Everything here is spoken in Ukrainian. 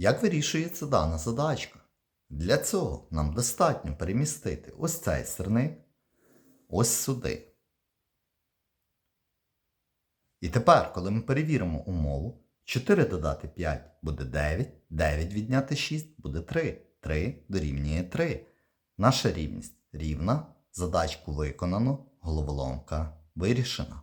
Як вирішується дана задачка? Для цього нам достатньо перемістити ось цей сирник ось сюди. І тепер, коли ми перевіримо умову, 4 додати 5 буде 9, 9 відняти 6 буде 3, 3 дорівнює 3. Наша рівність рівна, задачку виконано, головоломка вирішена.